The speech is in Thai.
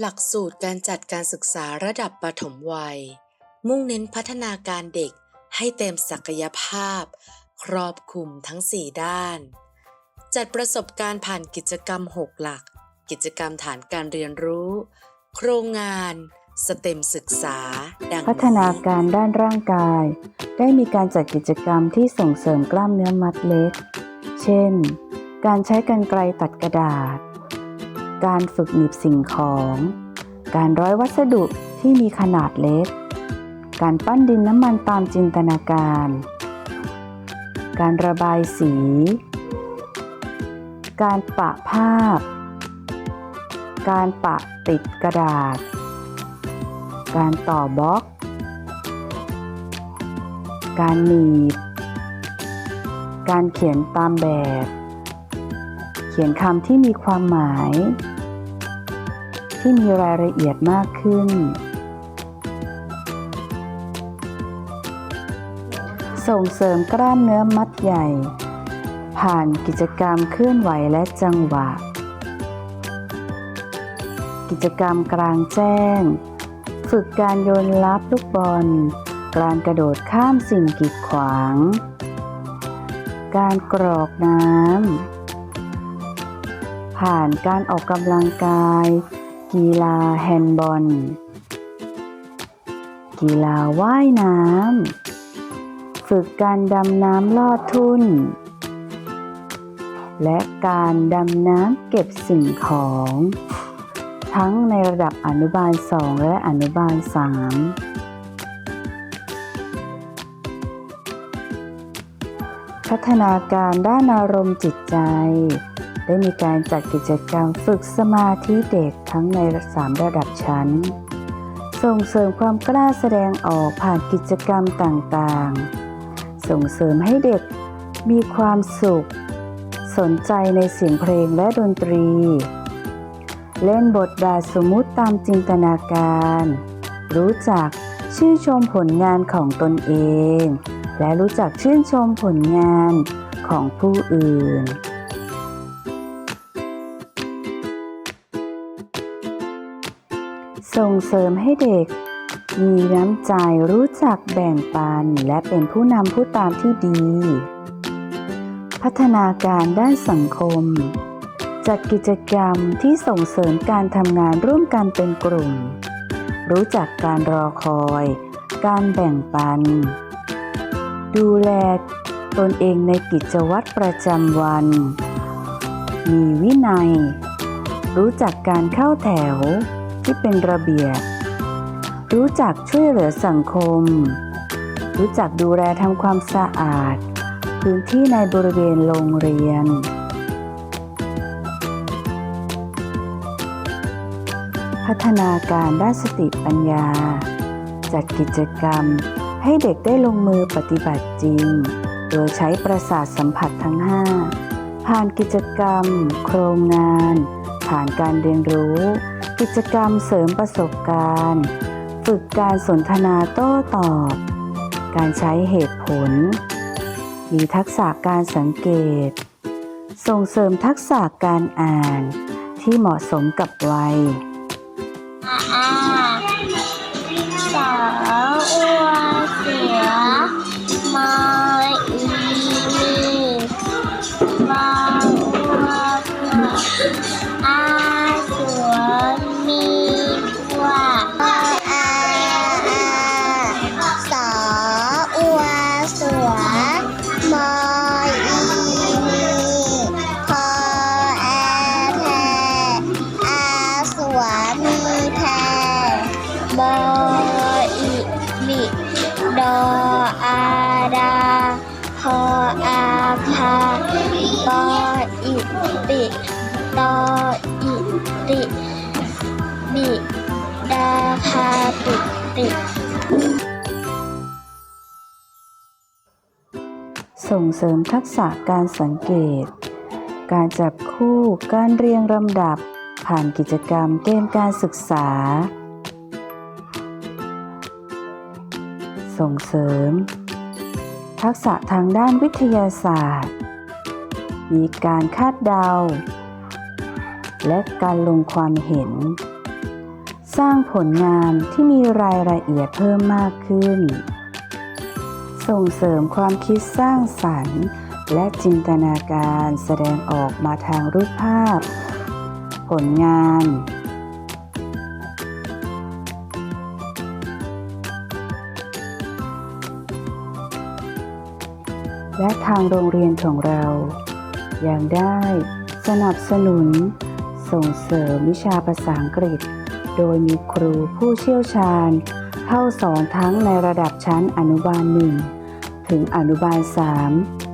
หลักสูตรการจัดการศึกษาระดับประถมวัย มุ่งเน้นพัฒนาการเด็กให้เต็มศักยภาพ ครอบคลุมทั้ง 4 ด้าน จัดประสบการณ์ผ่านกิจกรรม 6 หลัก กิจกรรมฐานการเรียนรู้ โครงงาน สเต็มศึกษา ดังพัฒนาการด้านร่างกาย ได้มีการจัดกิจกรรมที่ส่งเสริมกล้ามเนื้อมัดเล็ก เช่น การใช้กรรไกรตัดกระดาษ การฝึกหนีบสิ่งของ การร้อยวัสดุที่มีขนาดเล็ก การปั้นดินน้ำมันตามจินตนาการ การระบายสี การปะภาพ การปะติดกระดาษ การต่อบล็อก การหนีบ การเขียนตามแบบ เขียนคำที่มีความหมาย ที่มีรายละเอียดมากขึ้น ส่งเสริมกล้ามเนื้อมัดใหญ่ ผ่านกิจกรรมเคลื่อนไหวและจังหวะ กิจกรรมกลางแจ้ง ฝึกการโยนลับลูกบอล การกระโดดข้ามสิ่งกีดขวาง การกรอกน้ำผ่านการออกกำลังกาย กีฬาแฮนด์บอล กีฬาว่ายน้ำ ฝึกการดำน้ำลอดทุ่น และการดำน้ำเก็บสิ่งของ ทั้งในระดับอนุบาล 2 และอนุบาล 3พัฒนาการด้านอารมณ์จิตใจ ได้มีการจัดกิจกรรมฝึกสมาธิเด็กทั้งใน3ระดับชั้น ส่งเสริมความกล้าแสดงออกผ่านกิจกรรมต่างๆ ส่งเสริมให้เด็กมีความสุข สนใจในเสียงเพลงและดนตรี เล่นบทบาทสมมุติตามจินตนาการ รู้จักชื่นชมผลงานของตนเอง และรู้จักชื่นชมผลงานของผู้อื่น ส่งเสริมให้เด็ก มีน้ำใจรู้จักแบ่งปัน และเป็นผู้นำผู้ตามที่ดี พัฒนาการด้านสังคม จัดกิจกรรมที่ส่งเสริมการทำงานร่วมกันเป็นกลุ่ม รู้จักการรอคอย การแบ่งปัน ดูแลตนเองในกิจวัตรประจำวัน มีวินัย รู้จักการเข้าแถว ที่เป็นระเบียบ รู้จักช่วยเหลือสังคม รู้จักดูแลทำความสะอาด พื้นที่ในบริเวณโรงเรียน พัฒนาการด้านสติปัญญา จัดกิจกรรมให้เด็กได้ลงมือปฏิบัติจริง โดยใช้ประสาทสัมผัสทั้ง 5 ผ่านกิจกรรม โครงงาน ผ่านการเรียนรู้ กิจกรรมเสริมประสบการณ์ ฝึกการสนทนาโต้ตอบ การใช้เหตุผล มีทักษะการสังเกต ส่งเสริมทักษะการอ่านที่เหมาะสมกับวัยอ่าสาวอัวเสือ อิบิดออิติบิดาพาปิติส่งเสริมทักษะการสังเกต การจับคู่ การเรียงลำดับ ผ่านกิจกรรมเกมการศึกษา ส่งเสริม ทักษะทางด้านวิทยาศาสตร์ มีการคาดเดา และการลงความเห็น สร้างผลงานที่มีรายละเอียดเพิ่มมากขึ้น ส่งเสริมความคิดสร้างสรรค์ และจินตนาการแสดงออกมาทางรูปภาพ ผลงานและทางโรงเรียนของเรา ยังได้ สนับสนุน ส่งเสริมวิชาภาษาอังกฤษ โดยมีครูผู้เชี่ยวชาญ เข้าสอนทั้งในระดับชั้นอนุบาลหนึ่งถึงอนุบาล3